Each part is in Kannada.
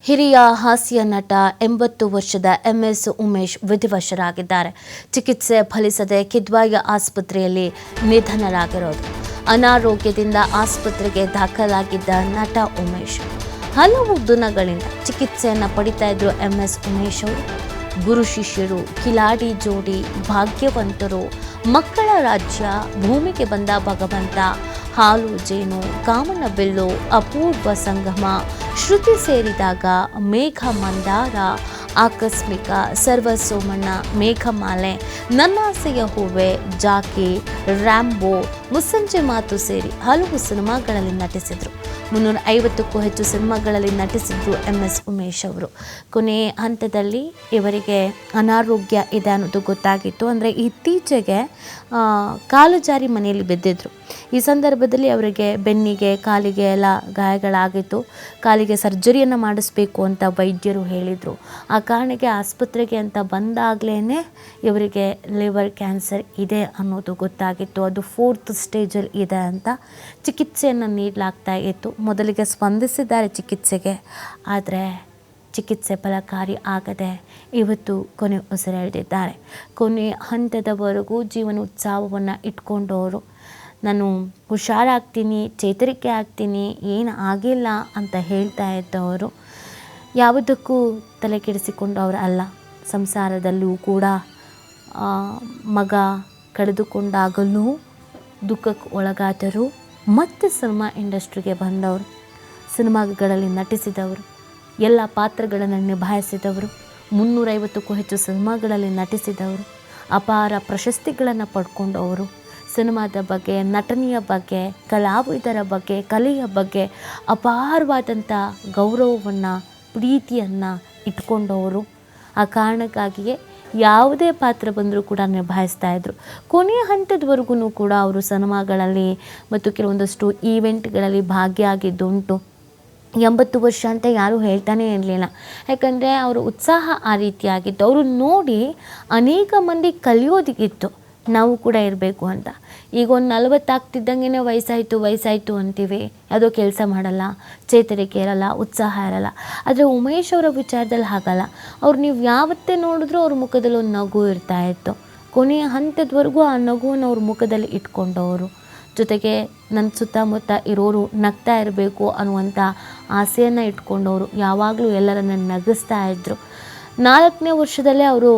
ಹಿರಿಯ ಹಾಸ್ಯ ನಟ ಎಂಬತ್ತು ವರ್ಷದ ಎಂಎಸ್ ಉಮೇಶ್ ವಿಧಿವಶರಾಗಿದ್ದಾರೆ. ಚಿಕಿತ್ಸೆ ಫಲಿಸದೆ ಕಿದ್ವಾಯ ಆಸ್ಪತ್ರೆಯಲ್ಲಿ ನಿಧನರಾಗಿರೋದು. ಅನಾರೋಗ್ಯದಿಂದ ಆಸ್ಪತ್ರೆಗೆ ದಾಖಲಾಗಿದ್ದ ನಟ ಉಮೇಶ್. ಹಲವು ದಿನಗಳಿಂದ ಚಿಕಿತ್ಸೆಯನ್ನು ಪಡಿತಾ ಇದ್ರು ಎಂಎಸ್ ಉಮೇಶ್ ಅವರು. ಗುರು ಶಿಷ್ಯರು, ಕಿಲಾಡಿ ಜೋಡಿ, ಭಾಗ್ಯವಂತರು, ಮಕ್ಕಳ ರಾಜ್ಯ, ಭೂಮಿಗೆ ಬಂದ ಭಗವಂತ ಹಾಲು, ಜೇನು ಕಾಮನ ಬಿಲ್ಲು, ಅಪೂರ್ವ ಸಂಗಮ. ಶ್ರುತಿ ಸೇರಿದಾಗ ಮೇಘ ಮಂದಾರ, ಆಕಸ್ಮಿಕ ಸರ್ವ ಸೋಮಣ್ಣ ಮೇಘಮಾಲೆ. ನನ್ನಾಸೆಯ ಹೂವೆ, ಜಾಕಿ, ರ್ಯಾಂಬೋ ಮುಸ್ಸಂಜೆ ಮಾತು ಸೇರಿ ಹಲವು ಸಿನಿಮಾಗಳಲ್ಲಿ ನಟಿಸಿದರು. ಮುನ್ನೂರ ಐವತ್ತಕ್ಕೂ ಹೆಚ್ಚು ಸಿನಿಮಾಗಳಲ್ಲಿ ನಟಿಸಿದ್ರು ಎಂ ಎಸ್ ಉಮೇಶ್ ಅವರು. ಕೊನೆ ಹಂತದಲ್ಲಿ ಇವರಿಗೆ ಅನಾರೋಗ್ಯ ಇದೆ ಅನ್ನೋದು ಗೊತ್ತಾಗಿತ್ತು. ಅಂದರೆ ಇತ್ತೀಚೆಗೆ ಕಾಲು ಜಾರಿ ಮನೆಯಲ್ಲಿ ಬಿದ್ದಿದ್ರು. ಈ ಸಂದರ್ಭದಲ್ಲಿ ಅವರಿಗೆ ಬೆನ್ನಿಗೆ, ಕಾಲಿಗೆ ಎಲ್ಲ ಗಾಯಗಳಾಗಿತ್ತು. ಕಾಲಿಗೆ ಸರ್ಜರಿಯನ್ನು ಮಾಡಿಸ್ಬೇಕು ಅಂತ ವೈದ್ಯರು ಹೇಳಿದರು. ಆ ಕಾರಣಕ್ಕೆ ಆಸ್ಪತ್ರೆಗೆ ಅಂತ ಬಂದಾಗಲೇ ಇವರಿಗೆ ಲಿವರ್ ಕ್ಯಾನ್ಸರ್ ಇದೆ ಅನ್ನೋದು ಗೊತ್ತಾಗಿತ್ತು. ಅದು ಫೋರ್ತ್ ಸ್ಟೇಜಲ್ಲಿ ಇದೆ ಅಂತ ಚಿಕಿತ್ಸೆಯನ್ನು ನೀಡಲಾಗ್ತಾ ಇತ್ತು. ಮೊದಲಿಗೆ ಸ್ಪಂದಿಸಿದ್ದಾರೆ ಚಿಕಿತ್ಸೆಗೆ, ಆದರೆ ಚಿಕಿತ್ಸೆ ಫಲಕಾರಿ ಆಗದೆ ಇವತ್ತು ಕೊನೆ ಉಸಿರೆಳೆದಿದ್ದಾರೆ. ಕೊನೆ ಹಂತದವರೆಗೂ ಜೀವನ ಉತ್ಸಾಹವನ್ನು ಇಟ್ಕೊಂಡವರು. ನಾನು ಹುಷಾರಾಗ್ತೀನಿ, ಚೇತರಿಕೆ ಆಗ್ತೀನಿ, ಏನು ಆಗಿಲ್ಲ ಅಂತ ಹೇಳ್ತಾ ಇದ್ದವರು. ಯಾವುದಕ್ಕೂ ತಲೆ ಕೆಡಿಸಿಕೊಂಡವರು ಅಲ್ಲ. ಸಂಸಾರದಲ್ಲೂ ಕೂಡ ಮಗ ಕಳೆದುಕೊಂಡಾಗಲೂ ದುಃಖಕ್ಕೆ ಒಳಗಾದರು. ಮತ್ತೆ ಸಿನಿಮಾ ಇಂಡಸ್ಟ್ರಿಗೆ ಬಂದವರು. ಸಿನಿಮಾಗಳಲ್ಲಿ ನಟಿಸಿದವರು. ಎಲ್ಲ ಪಾತ್ರಗಳನ್ನು ನಿಭಾಯಿಸಿದವರು. ಮುನ್ನೂರೈವತ್ತಕ್ಕೂ ಹೆಚ್ಚು ಸಿನಿಮಾಗಳಲ್ಲಿ ನಟಿಸಿದವರು. ಅಪಾರ ಪ್ರಶಸ್ತಿಗಳನ್ನು ಪಡ್ಕೊಂಡವರು. ಸಿನಿಮಾದ ಬಗ್ಗೆ, ನಟನೆಯ ಬಗ್ಗೆ ಕಲಾವಿದರ ಬಗ್ಗೆ, ಕಲೆಯ ಬಗ್ಗೆ ಅಪಾರವಾದಂಥ ಗೌರವವನ್ನು, ಪ್ರೀತಿಯನ್ನು ಇಟ್ಕೊಂಡವರು. ಆ ಕಾರಣಕ್ಕಾಗಿಯೇ ಯಾವುದೇ ಪಾತ್ರ ಬಂದರೂ ಕೂಡ ನಿಭಾಯಿಸ್ತಾ ಇದ್ರು. ಕೊನೆಯ ಹಂತದವರೆಗೂ ಕೂಡ ಅವರು ಸಿನಿಮಾಗಳಲ್ಲಿ ಮತ್ತು ಕೆಲವೊಂದಷ್ಟು ಈವೆಂಟ್ಗಳಲ್ಲಿ ಭಾಗಿಯಾಗಿದ್ದುಂಟು. ಎಂಬತ್ತು ವರ್ಷ ಅಂತ ಯಾರೂ ಹೇಳ್ತಾನೆ ಇರಲಿಲ್ಲ. ಯಾಕಂದರೆ ಅವರು ಉತ್ಸಾಹ ಆ ರೀತಿಯಾಗಿತ್ತು. ಅವರು ನೋಡಿ ಅನೇಕ ಮಂದಿ ಕಲಿಯೋದಿಗಿತ್ತು. ನಾವು ಕೂಡ ಇರಬೇಕು ಅಂತ. ಈಗ ಒಂದು ನಲವತ್ತಾಗ್ತಿದ್ದಂಗೆ ವಯಸ್ಸಾಯಿತು ವಯಸ್ಸಾಯಿತು ಅಂತೀವಿ. ಯಾವುದೋ ಕೆಲಸ ಮಾಡಲ್ಲ, ಚೇತರಿಕೆ ಇರಲ್ಲ, ಉತ್ಸಾಹ ಇರಲ್ಲ. ಆದರೆ ಉಮೇಶ್ ಅವರ ವಿಚಾರದಲ್ಲಿ ಹಾಗಲ್ಲ. ಅವ್ರು ನೀವು ಯಾವತ್ತೇ ನೋಡಿದ್ರೂ ಅವ್ರ ಮುಖದಲ್ಲಿ ಒಂದು ನಗು ಇರ್ತಾ ಇತ್ತು. ಕೊನೆಯ ಹಂತದವರೆಗೂ ಆ ನಗುವನ್ನು ಅವ್ರ ಮುಖದಲ್ಲಿ ಇಟ್ಕೊಂಡವರು. ಜೊತೆಗೆ ನನ್ನ ಸುತ್ತಮುತ್ತ ಇರೋರು ನಗ್ತಾ ಇರಬೇಕು ಅನ್ನುವಂಥ ಆಸೆಯನ್ನು ಇಟ್ಕೊಂಡವರು. ಯಾವಾಗಲೂ ಎಲ್ಲರನ್ನ ನಗಿಸ್ತಾ ಇದ್ದರು ನಾಲ್ಕನೇ ವರ್ಷದಲ್ಲೇ ಅವರು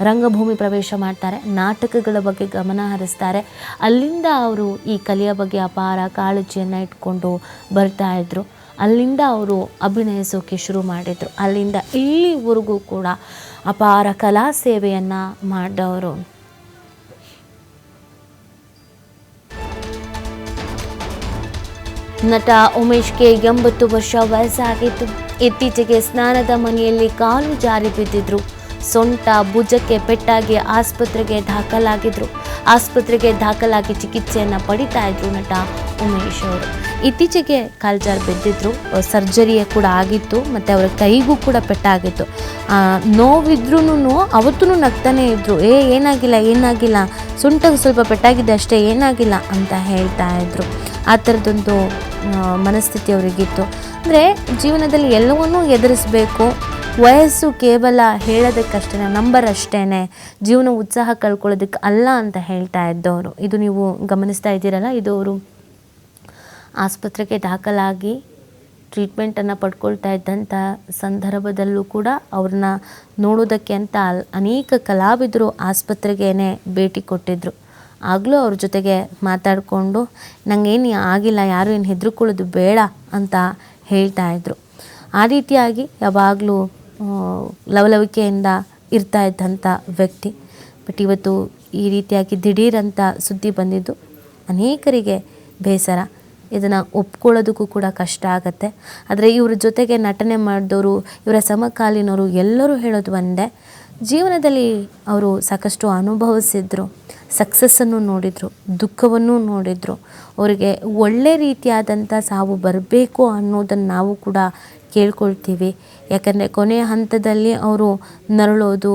ರಂಗಭೂಮಿ ಪ್ರವೇಶ ಮಾಡ್ತಾರೆ, ನಾಟಕಗಳ ಬಗ್ಗೆ ಗಮನ ಹರಿಸ್ತಾರೆ. ಅಲ್ಲಿಂದ ಅವರು ಈ ಕಲೆಯ ಬಗ್ಗೆ ಅಪಾರ ಕಾಳಜಿಯನ್ನು ಇಟ್ಕೊಂಡು ಬರ್ತಾ ಇದ್ದರು ಅಲ್ಲಿಂದ ಅವರು ಅಭಿನಯಿಸೋಕೆ ಶುರು ಮಾಡಿದರು. ಅಲ್ಲಿಂದ ಇಲ್ಲಿವರೆಗೂ ಕೂಡ ಅಪಾರ ಕಲಾ ಸೇವೆಯನ್ನು ಮಾಡಿದವರು. ನಟ ಉಮೇಶ್ಗೆ ಎಂಬತ್ತು ವರ್ಷ ವಯಸ್ಸಾಗಿತ್ತು. ಇತ್ತೀಚೆಗೆ ಸ್ನಾನದ ಮನೆಯಲ್ಲಿ ಕಾಲು ಜಾರಿ ಬಿದ್ದಿದ್ರು. ಸೊಂಟ, ಭುಜಕ್ಕೆ, ಪೆಟ್ಟಾಗಿ ಆಸ್ಪತ್ರೆಗೆ ದಾಖಲಾಗಿದ್ರು. ಆಸ್ಪತ್ರೆಗೆ ದಾಖಲಾಗಿ ಚಿಕಿತ್ಸೆಯನ್ನು ಪಡಿತಾ ಇದ್ರು ನಟ ಉಮೇಶ್ ಅವರು. ಇತ್ತೀಚೆಗೆ ಕಾಲ್ಜಾರ್ ಜಾರಿ ಬಿದ್ದಿದ್ರು ಸರ್ಜರಿ ಕೂಡ ಆಗಿತ್ತು, ಮತ್ತು ಅವರ ಕೈಗೂ ಕೂಡ ಪೆಟ್ಟಾಗಿತ್ತು. ನೋವಿದ್ರೂ ಅವತ್ತೂ ನಗ್ತಾನೆ ಇದ್ರು. ಏ, ಏನಾಗಿಲ್ಲ ಏನಾಗಿಲ್ಲ? ಸೊಂಟಕ್ಕೆ ಸ್ವಲ್ಪ ಪೆಟ್ಟಾಗಿದೆ ಅಷ್ಟೇ, ಏನಾಗಿಲ್ಲ? ಅಂತ ಹೇಳ್ತಾ ಇದ್ರು. ಆ ಥರದೊಂದು ಮನಸ್ಥಿತಿ ಅವರಿಗಿತ್ತು. ಅಂದರೆ ಜೀವನದಲ್ಲಿ ಎಲ್ಲವನ್ನೂ ಎದುರಿಸಬೇಕು. ವಯಸ್ಸು ಕೇವಲ ಹೇಳೋದಕ್ಕಷ್ಟೇ ನಂಬರ್ ಅಷ್ಟೇ ಜೀವನ ಉತ್ಸಾಹ ಕಳ್ಕೊಳ್ಳೋದಕ್ಕೆ ಅಲ್ಲ ಅಂತ ಹೇಳ್ತಾ ಇದ್ದವರು. ಇದು ನೀವು ಗಮನಿಸ್ತಾ ಇದ್ದೀರಲ್ಲ, ಇದು ಅವರು ಆಸ್ಪತ್ರೆಗೆ ದಾಖಲಾಗಿ ಟ್ರೀಟ್ಮೆಂಟನ್ನು ಪಡ್ಕೊಳ್ತಾ ಇದ್ದಂಥ ಸಂದರ್ಭದಲ್ಲೂ ಕೂಡ ಅವ್ರನ್ನ ನೋಡೋದಕ್ಕೆ ಅಂತ ಅನೇಕ ಕಲಾವಿದರು ಆಸ್ಪತ್ರೆಗೇನೆ ಭೇಟಿ ಕೊಟ್ಟಿದ್ದರು ಆಗಲೂ ಅವ್ರ ಜೊತೆಗೆ ಮಾತಾಡಿಕೊಂಡು, ನಂಗೇನು ಆಗಿಲ್ಲ, ಯಾರು ಏನು ಹೆದರ್ಕೊಳ್ಳೋದು ಬೇಡ ಅಂತ ಹೇಳ್ತಾ ಇದ್ರು. ಆ ರೀತಿಯಾಗಿ ಯಾವಾಗಲೂ ಲವಲವಿಕೆಯಿಂದ ಇರ್ತಾ ಇದ್ದಂಥ ವ್ಯಕ್ತಿ. ಬಟ್ ಇವತ್ತು ಈ ರೀತಿಯಾಗಿ ದಿಢೀರಂತ ಸುದ್ದಿ ಬಂದಿದ್ದು ಅನೇಕರಿಗೆ ಬೇಸರ. ಇದನ್ನು ಒಪ್ಕೊಳ್ಳೋದಕ್ಕೂ ಕೂಡ ಕಷ್ಟ ಆಗುತ್ತೆ. ಆದರೆ ಇವ್ರ ಜೊತೆಗೆ ನಟನೆ ಮಾಡಿದವರು ಇವರ ಸಮಕಾಲೀನವರು ಎಲ್ಲರೂ ಹೇಳೋದು ಒಂದೇ, ಜೀವನದಲ್ಲಿ ಅವರು ಸಾಕಷ್ಟು ಅನುಭವಿಸಿದ್ರು ಸಕ್ಸಸ್ಸನ್ನು ನೋಡಿದರು, ದುಃಖವನ್ನು ನೋಡಿದರು. ಅವರಿಗೆ ಒಳ್ಳೆ ರೀತಿಯಾದಂಥ ಸಾವು ಬರಬೇಕು ಅನ್ನೋದನ್ನು ನಾವು ಕೂಡ ಕೇಳ್ಕೊಳ್ತೀವಿ. ಯಾಕಂದರೆ ಕೊನೆಯ ಹಂತದಲ್ಲಿ ಅವರು ನರಳೋದು,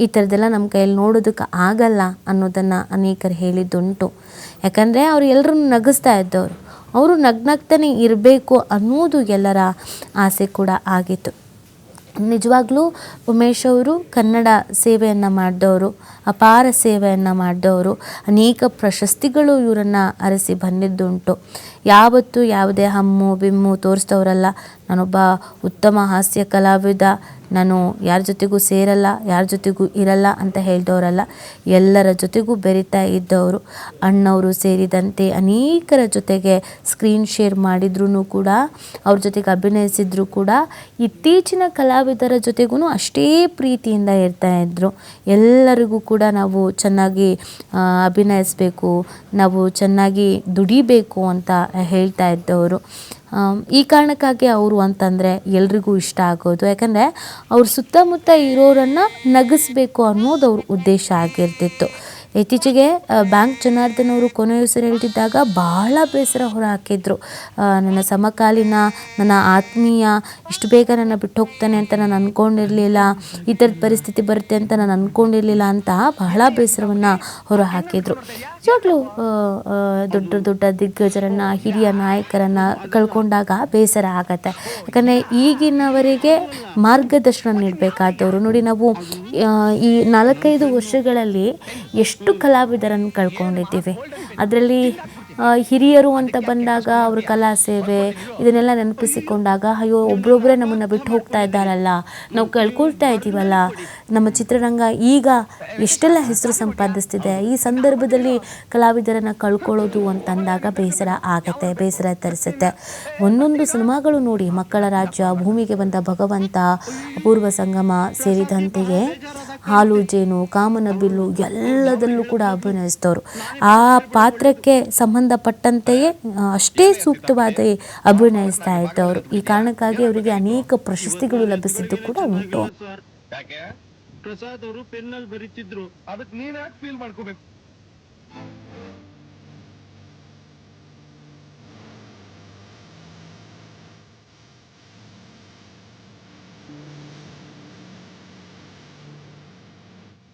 ಈ ಥರದ್ದೆಲ್ಲ ನಮ್ಮ ಕೈಯಲ್ಲಿ ನೋಡೋದಕ್ಕೆ ಆಗಲ್ಲ ಅನ್ನೋದನ್ನು ಅನೇಕರು ಹೇಳಿದ್ದುಂಟು. ಯಾಕಂದರೆ ಅವ್ರು ಎಲ್ಲರೂ ನಗಿಸ್ತಾ ಇದ್ದವರು. ಅವರು ನಗ್ನಗ್ತಾನೆ ಇರಬೇಕು ಅನ್ನೋದು ಎಲ್ಲರ ಆಸೆ ಕೂಡ ಆಗಿತ್ತು. ನಿಜವಾಗ್ಲೂ ಉಮೇಶ್ ಅವರು ಕನ್ನಡ ಸೇವೆಯನ್ನು ಮಾಡಿದವರು, ಅಪಾರ ಸೇವೆಯನ್ನು ಮಾಡಿದವರು, ಅನೇಕ ಪ್ರಶಸ್ತಿಗಳು ಇವರನ್ನು ಅರಸಿ ಬಂದಿದ್ದುಂಟು. ಯಾವತ್ತೂ ಯಾವುದೇ ಹಮ್ಮು, ಬಿಮ್ಮು ತೋರಿಸಿದವರಲ್ಲ. ನಾನೊಬ್ಬ ಉತ್ತಮ ಹಾಸ್ಯ ಕಲಾವಿದ ನಾನು ಯಾರ ಜೊತೆಗೂ ಸೇರಲ್ಲ, ಯಾರ ಜೊತೆಗೂ ಇರಲ್ಲ ಅಂತ ಹೇಳಿದವರಲ್ಲ, ಎಲ್ಲರ ಜೊತೆಗೂ ಬೆರಿತಾ ಇದ್ದವರು, ಅಣ್ಣವರು ಸೇರಿದಂತೆ ಅನೇಕರ ಜೊತೆಗೆ ಸ್ಕ್ರೀನ್ ಶೇರ್ ಮಾಡಿದ್ರೂ ಕೂಡ, ಅವ್ರ ಜೊತೆಗೆ ಅಭಿನಯಿಸಿದ್ರು ಕೂಡ, ಇತ್ತೀಚಿನ ಕಲಾವಿದರ ಜೊತೆಗೂ ಅಷ್ಟೇ ಪ್ರೀತಿಯಿಂದ ಇರ್ತಾ ಇದ್ರು. ಎಲ್ಲರಿಗೂ ಕೂಡ ನಾವು ಚೆನ್ನಾಗಿ ಅಭಿನಯಿಸಬೇಕು, ನಾವು ಚೆನ್ನಾಗಿ ದುಡಿಬೇಕು ಅಂತ ಹೇಳ್ತಾ ಇದ್ದವರು. ಈ ಕಾರಣಕ್ಕಾಗಿ ಅವರು ಅಂತಂದರೆ ಎಲ್ರಿಗೂ ಇಷ್ಟ ಆಗೋದು. ಯಾಕಂದರೆ ಅವ್ರ ಸುತ್ತಮುತ್ತ ಇರೋರನ್ನು ನಗಿಸ್ಬೇಕು ಅನ್ನೋದು ಅವ್ರ ಉದ್ದೇಶ ಆಗಿರ್ತಿತ್ತು. ಇತ್ತೀಚೆಗೆ ಬ್ಯಾಂಕ್ ಜನಾರ್ದನ್ ಅವರು ಕೊನೆ ಉಸಿರು ಹೇಳ್ತಿದ್ದಾಗ ಬಹಳ ಬೇಸರ ಹೊರ ಹಾಕಿದ್ರು. ನನ್ನ ಸಮಕಾಲೀನ, ನನ್ನ ಆತ್ಮೀಯ, ಇಷ್ಟು ಬೇಗ ನನ್ನ ಬಿಟ್ಟು ಹೋಗ್ತಾನೆ ಅಂತ ನಾನು ಅಂದ್ಕೊಂಡಿರಲಿಲ್ಲ ಈ ಥರದ ಪರಿಸ್ಥಿತಿ ಬರುತ್ತೆ ಅಂತ ನಾನು ಅಂದ್ಕೊಂಡಿರಲಿಲ್ಲ ಅಂತ ಬಹಳ ಬೇಸರವನ್ನು ಹೊರ ಹಾಕಿದ್ರು. ನಿಜವಾಗ್ಲೂ ದೊಡ್ಡ ದೊಡ್ಡ ದಿಗ್ಗಜರನ್ನು, ಹಿರಿಯ ನಾಯಕರನ್ನು ಕಳ್ಕೊಂಡಾಗ ಬೇಸರ ಆಗತ್ತೆ. ಯಾಕಂದರೆ ಈಗಿನವರಿಗೆ ಮಾರ್ಗದರ್ಶನ ನೀಡಬೇಕಾದವರು, ನೋಡಿ ನಾವು ಈ ನಾಲ್ಕೈದು ವರ್ಷಗಳಲ್ಲಿ ಎಷ್ಟು ಕಲಾವಿದರನ್ನು ಕಳ್ಕೊಂಡಿದ್ದೀವಿ. ಅದರಲ್ಲಿ ಹಿರಿಯರು ಅಂತ ಬಂದಾಗ ಅವ್ರ ಕಲಾ ಸೇವೆ ಇದನ್ನೆಲ್ಲ ನೆನಪಿಸಿಕೊಂಡಾಗ, ಅಯ್ಯೋ ಒಬ್ಬರೊಬ್ಬರೇ ನಮ್ಮನ್ನು ಬಿಟ್ಟು ಹೋಗ್ತಾ ಇದ್ದಾರಲ್ಲ, ನಾವು ಕಳ್ಕೊಳ್ತಾ ಇದ್ದೀವಲ್ಲ. ನಮ್ಮ ಚಿತ್ರರಂಗ ಈಗ ಎಷ್ಟೆಲ್ಲ ಹೆಸರು ಸಂಪಾದಿಸ್ತಿದೆ. ಈ ಸಂದರ್ಭದಲ್ಲಿ ಕಲಾವಿದರನ್ನು ಕಳ್ಕೊಳ್ಳೋದು ಅಂತಂದಾಗ ಬೇಸರ ಆಗತ್ತೆ, ಬೇಸರ ತರಿಸುತ್ತೆ. ಒಂದೊಂದು ಸಿನಿಮಾಗಳು ನೋಡಿ ಮಕ್ಕಳ ರಾಜ್ಯ, ಭೂಮಿಗೆ ಬಂದ ಭಗವಂತ, ಅಪೂರ್ವ ಸಂಗಮ ಸೇರಿದಂತೆಯೇ ಹಾಲು, ಜೇನು, ಕಾಮನ ಬಿಲ್ಲು ಎಲ್ಲದಲ್ಲೂ ಕೂಡ ಅಭಿನಯಿಸಿದವರು. ಆ ಪಾತ್ರಕ್ಕೆ ಸಂಬಂಧಪಟ್ಟಂತೆಯೇ ಅಷ್ಟೇ ಸೂಕ್ತವಾದ ಅಭಿನಯಿಸ್ತಾ ಇದ್ದವರು. ಈ ಕಾರಣಕ್ಕಾಗಿ ಅವರಿಗೆ ಅನೇಕ ಪ್ರಶಸ್ತಿಗಳು ಲಭಿಸಿದ್ದು ಕೂಡ ಉಂಟು. ಪ್ರಸಾದ್ ಅವರು ಪೆನ್ನಲ್ಲಿ ಬರೀತಿದ್ರು. ಅದಕ್ಕೆ ನೀನ್ ಯಾಕೆ ಫೀಲ್ ಮಾಡ್ಕೋಬೇಕು?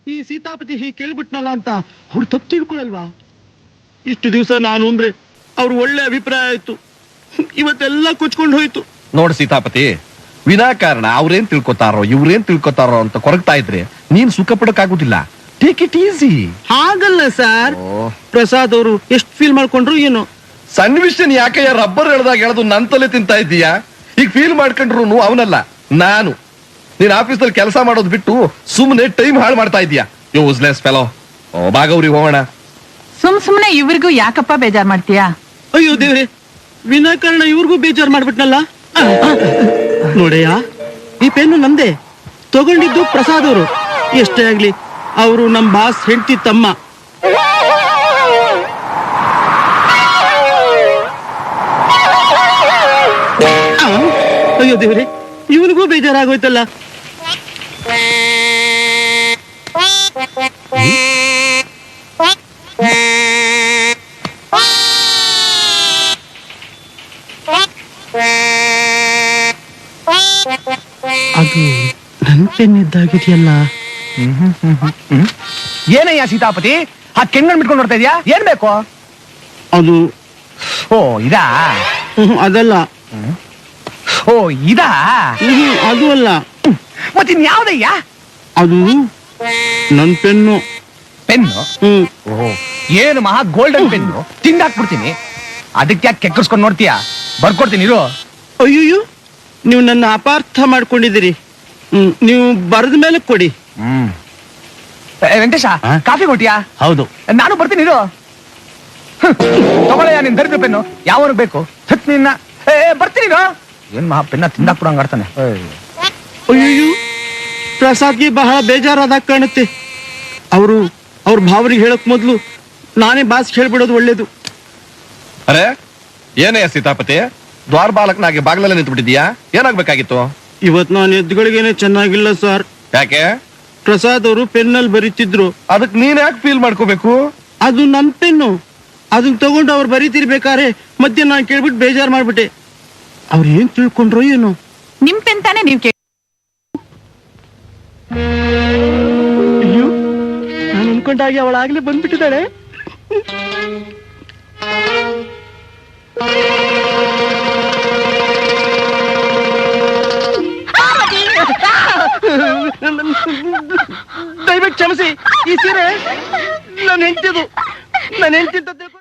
ಈ ಸೀತಾಪತಿ ಹೀಗೆ ಕೇಳ್ಬಿಟ್ನಲ್ಲ ಅಂತ ಅವ್ರು ತಪ್ಪು ತಿಳ್ಕೊಳಲ್ವಾ? ಇಷ್ಟು ದಿವಸ ನಾನು ಅಂದ್ರೆ ಅವ್ರ ಒಳ್ಳೆ ಅಭಿಪ್ರಾಯ ಆಯ್ತು. ಇವತ್ತೆಲ್ಲ ಕೊಚ್ಕೊಂಡು ಹೋಯ್ತು. ನೋಡ್ ಸೀತಾಪತಿ ವಿನಾಕಾರಣ ಅವ್ರೇನ್ ತಿಳ್ಕೊತಾರೋ ಇವ್ರೇನ್ ತಿಳ್ಕೊತಾರೋ ಅಂತ ಕೊರಗ್ತಾ ಇದ್ರೆ ನೀನ್ ಸುಖ ಪಡಕ್ಕಾಗುದಿಲ್ಲ ಟೇಕ್ ಇಟ್ ಈಸಿ ಹಾಗಲ್ಲ ಸರ್. ಪ್ರಸಾದ್ ಅವರು ಎಷ್ಟು ಫೀಲ್ ಮಾಡ್ಕೊಂಡ್ರು ಏನು. ಸಣ್ಣ ವಿಷಯನ್ ಯಾಕೆ ರಬ್ಬರ್ ಎಳ್ದಾಗ ಹೇಳದು ನನ್ ತಲೆ ತಿಂತಾ ಇದ್ದೀಯಾ? ಈಗ ಫೀಲ್ ಮಾಡ್ಕೊಂಡ್ರು ಅವನಲ್ಲ ನಾನು. ನೀನ್ ಆಫೀಸಲ್ಲಿ ಕೆಲಸ ಮಾಡೋದ್ ಬಿಟ್ಟು ಸುಮ್ಮನೆ ಟೈಮ್ ಹಾಳು ಮಾಡ್ತಾ ಇದೀಯಾ ಯೂಸ್ಲೆಸ್ ಫೆಲೋ ಬಾಗವ್ರಿ ಹೋಗೋಣ. ಸುಮ್ ಸುಮ್ನೆ ಇವ್ರಿಗೂ ಯಾಕಪ್ಪ ಬೇಜಾರ್ ಮಾಡ್ತೀಯಾ? ಅಯ್ಯೋ ದೇವ್ರಿ ವಿನಾಕಾರಣ ಇವ್ರಿಗೂ ಬೇಜಾರ್ ಮಾಡ್ಬಿಟ್ನಲ್ಲ. ನೋಡಯ್ಯ ಈ ಪೆನ್ನು ನಂದೇ. ತಗೊಂಡಿದ್ದು ಪ್ರಸಾದ್ ಅವರು ಎಷ್ಟೇ ಆಗ್ಲಿ ಅವರು ನಮ್ ಬಾಸ್ ಹೆಂಡತಿ ತಮ್ಮ. ಅಯ್ಯೋ ದೇವ್ರೆ ಇವನಿಗೂ ಬೇಜಾರಾಗೋಯ್ತಲ್ಲ. ಅದು ನನ್ ಪೆನ್ ಇದ್ದಾಗಿದೆಯಲ್ಲ ಏನಯ್ಯ ಸೀತಾಪತಿ? ಆ ಕೆಂಗಣ್ ಬಿಟ್ಕೊಂಡು ನೋಡ್ತಾ ಇದೀಯಾ? ಏನ್ ಬೇಕು? ಅದು ಓ ಇದಾ? ಅದಲ್ಲ. ಓ ಇದಾ? ಹ್ಮ್, ಅದು ಅಲ್ಲ. ಮತ್ತಿನ್ ಯಾವ್ದಯ್ಯ? ಅದು ನನ್ ಪೆನ್ನು. ಪೆನ್ನು? ಹ್ಮ್. ಓಹೋ ಏನು ಮಹಾ ಗೋಲ್ಡನ್ ಪೆನ್ನು ತಿಂದಾಕ್ಬಿಡ್ತೀನಿ ಅದಕ್ಕೆ ಯಾಕೆ ಕೆಕ್ಕರ್ಸ್ಕೊಂಡ್ ನೋಡ್ತೀಯಾ? ಬರ್ಕೊಡ್ತೀನಿ ಇರು. ಅಯ್ಯೋ ನೀವು ನನ್ನ ಅಪಾರ್ಥ ಮಾಡ್ಕೊಂಡಿದ್ದೀರಿ. ಹ್ಮ್, ನೀವು ಬರೆದ ಮೇಲೆ ಕೊಡಿ. ಹ್ಮ್. ಏ, ವೆಂಕಟೇಶ ಆ? ಕಾಫಿ ಕೊಟ್ಟಿಯಾ ಹೌದು. ನಾನು ಬರ್ತೀನಿ ಇರು. ತಗೊಳ್ಳ ನಿನ್ ದರಿದ್ರ ಪೆನ್ನು? ಯಾವನು ಬೇಕು? ಹತ್ ನಿನ್ನ ಏ ಏ, ಬರ್ತೀನಿ ಇರು. ಏನ್ ಮಹಾ ಪೆನ್ನ ತಿಂದಾಕ್ಬಿಡಂಗ್ ಆಡ್ತಾನೆ. ಪ್ರಸಾದ್ ಪ್ರಸಾದ್ಗೆ ಬಹಳ ಬೇಜಾರಾದಾಗ ಕಾಣುತ್ತೆ. ಅವರು ಅವ್ರ ಭಾವರಿಗೆ ಹೇಳಕ್ ಮೊದ್ಲು ನಾನೇ ಬಾಸ್ ಹೇಳ್ಬಿಡೋದು ಒಳ್ಳೇದು. ಅರೆ ಏನೇ ಸೀತಾಪತಿ? ದ್ವಾರ ಬಾಲಕನಾಗಿ ಬಾಗ್ಲಲ್ಲೇ ನಿಂತ್ಬಿಟ್ಟಿದ್ಯಾ ಏನಾಗ್ಬೇಕಾಗಿತ್ತು? ಇವತ್ ನಾನು ಎದ್ದುಗಳಿಗೇನೆ ಚೆನ್ನಾಗಿಲ್ಲ ಸರ್. ಯಾಕೆ? ಪ್ರಸಾದ್ ಅವರು ಪೆನ್ನಲ್ಲಿ ಬರೀತಿದ್ರು. ಅದಕ್ ನೀನ್ ಯಾಕೆ ಫೀಲ್ ಮಾಡ್ಕೋಬೇಕು? ಅದು ನನ್ ಪೆನ್ನು. ಅದನ್ನ ತಗೊಂಡು ಅವ್ರು ಬರೀತಿರ್ಬೇಕಾರೆ ಮಧ್ಯೆ ನಾನು ಕೇಳ್ಬಿಟ್ಟು ಬೇಜಾರ್ ಮಾಡ್ಬಿಟ್ಟೆ. ಅವ್ರು ಏನ್ ತಿಳ್ಕೊಂಡ್ರೋ ಏನೋ? ನಿಮ್ ಪೆಂತಾನೆ ತಾನೇ ನೀವ್ ಕೇಳಿ ಅಯ್ಯೋ ನಾನು ಅನ್ಕೊಂಡಾಗೆ ಅವಳಾಗ್ಲೇ ಬಂದ್ಬಿಟ್ಟಿದ್ದಾಳೆ. ದಯವಿಟ್ಟು ಕ್ಷಮಿಸಿ ಈ ಸೀರೆ ನಾನು ಹೆಂಡತಿದು. ನಾನು ತಿಳ್ಕೊಂಡು